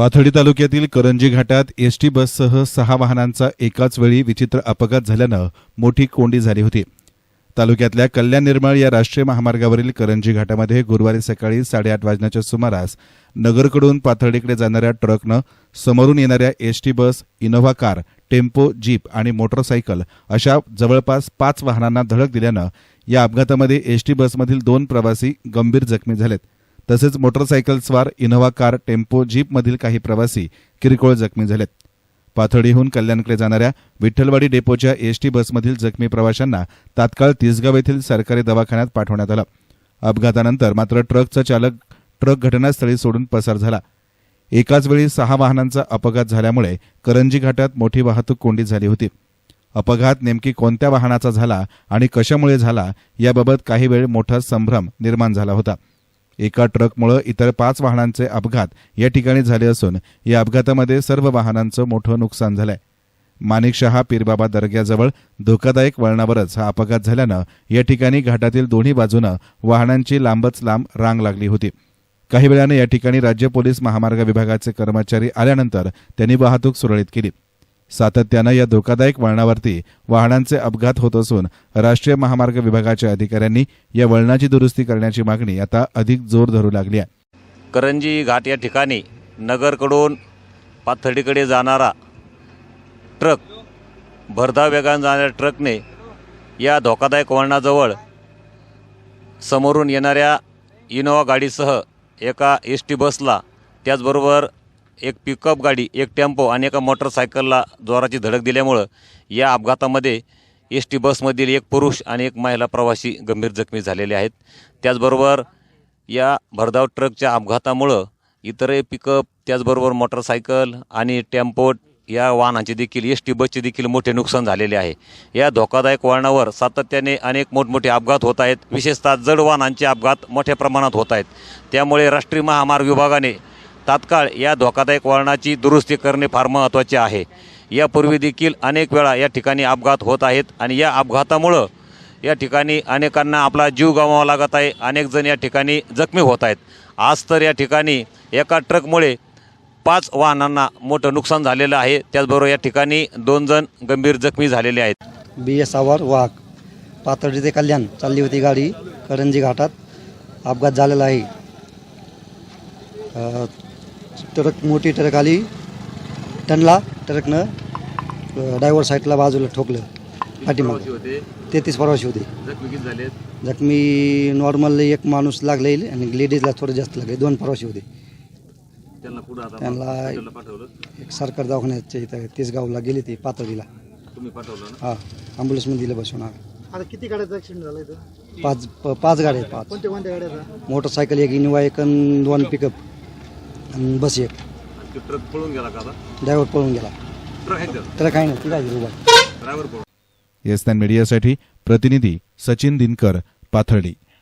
पाथर्डी तालुक्यातील करंजी घाटात एसटी बससह सहा वाहनांचा एकाच वेळी विचित्र अपघात झाल्यानं मोठी कोंडी झाली होती. तालुक्यातल्या कल्याण निर्मळ या राष्ट्रीय महामार्गावरील करंजी घाटामध्ये गुरुवारी सकाळी साडेआठ वाजण्याच्या सुमारास नगरकडून पाथर्डीकडे जाणाऱ्या ट्रकनं समोरून येणाऱ्या ST bus Innova car tempo jeep आणि मोटरसायकल अशा जवळपास पाच वाहनांना धडक दिल्यानं या अपघातामध्ये एसटी बसमधील दोन प्रवासी गंभीर जखमी झालेत. तसेच मोटरसायकल स्वार इनोव्हा कार टेम्पो जीपमधील काही प्रवासी किरकोळ जखमी झालेत. पाथर्डीहून कल्याणकडे जाणाऱ्या विठ्ठलवाडी डेपोच्या एसटी बसमधील जखमी प्रवाशांना तात्काळ तिसगाव येथील सरकारी दवाखान्यात पाठवण्यात आलं. अपघातानंतर मात्र ट्रकचा चालक ट्रक घटनास्थळी सोडून पसार झाला. एकाच वेळी सहा वाहनांचा अपघात झाल्यामुळे करंजी घाटात मोठी वाहतूक कोंडी झाली होती. अपघात नेमकी कोणत्या वाहनाचा झाला आणि कशामुळे झाला याबाबत काही वेळ मोठा संभ्रम निर्माण झाला होता. एका ट्रकमुळे इतर पाच वाहनांचे अपघात या ठिकाणी झाले असून या अपघातामध्ये सर्व वाहनांचं मोठं नुकसान झालंय. माणिकशहा पीरबाबा दर्ग्याजवळ धोकादायक वळणावरच हा अपघात झाल्यानं या ठिकाणी घाटातील दोन्ही बाजूनं वाहनांची लांबच लांब रांग लागली होती. काही वेळानं या ठिकाणी राज्य पोलीस महामार्ग विभागाचे कर्मचारी आल्यानंतर त्यांनी वाहतूक सुरळीत केली. सातत्यानं या धोकादायक वळणावरती वाहनांचे अपघात होत असून राष्ट्रीय महामार्ग विभागाच्या अधिकाऱ्यांनी या वळणाची दुरुस्ती करण्याची मागणी आता अधिक जोर धरू लागली आहे. करंजी घाट या ठिकाणी नगरकडून पाथर्डीकडे जाणारा ट्रक भरधाव वेगाने जाणाऱ्या ट्रकने या धोकादायक वळणाजवळ समोरून येणाऱ्या इनोवा गाडीसह एका एस टी बसला. त्याचबरोबर एक पिकअप गाडी एक टेम्पो आणि एका मोटरसायकलला जोराची धडक दिल्यामुळं या अपघातामध्ये एस टी बसमधील एक पुरुष आणि एक महिला प्रवासी गंभीर जखमी झालेले आहेत. त्याचबरोबर या भरधाव ट्रकच्या अपघातामुळं इतरही पिकअप त्याचबरोबर मोटरसायकल आणि टेम्पो या वाहनांचे देखील एस टी बसचे देखील मोठे नुकसान झालेले आहे. या धोकादायक वळणावर सातत्याने अनेक मोठमोठे अपघात होत आहेत. विशेषतः जड वाहनांचे अपघात मोठ्या प्रमाणात होत आहेत. त्यामुळे राष्ट्रीय महामार्ग विभागाने तात्काळ या धोकादायक वळणाची दुरुस्ती करणे फार महत्त्वाचे आहे. यापूर्वी देखील अनेक वेळा या ठिकाणी अपघात होत आहेत आणि या अपघातामुळं या ठिकाणी अनेकांना आपला जीव गमावा लागत आहे. अनेक जण या ठिकाणी जखमी होत आहेत. आज तर या ठिकाणी एका ट्रकमुळे पाच वाहनांना मोठं नुकसान झालेलं आहे. त्याचबरोबर या ठिकाणी दोन जण गंभीर जखमी झालेले आहेत. बी एस आवार वाघ. पातळी ते कल्याण चालली होती गाडी. करंजी घाटात अपघात झालेला आहे. ट्रक मोठी ट्रक आली. टनला ट्रकनं ड्रायव्हर साईडला बाजूला ठोकलं. पाठीमाग. तेहतीस प्रवासी होते. जखमी नॉर्मल एक माणूस लागले आणि लेडीजला थोडं जास्त लागले. दोन प्रवासी होते. त्यांना एक सरकार दवाखान्याच्या इथं तिसगावला गेले ते पातळीला. हा ॲम्ब्युलन्समध्ये दिलं बसून हा आता किती गाड्याचा ऍक्सिडेंट झाला इथं? पाच प- पाच गाड्या आहेत पाच. कोणत्या कोणत्या गाड्याचा? मोटरसायकल एक इनोवा एक दोन पिकअप आणि बस एक. ट्रक पळून गेला का ड्रायव्हर पळून गेला. ट्रक त्याला काही नाही ती काय उभा. येस मीडियासाठी प्रतिनिधी सचिन दिनकर पाथर्डी.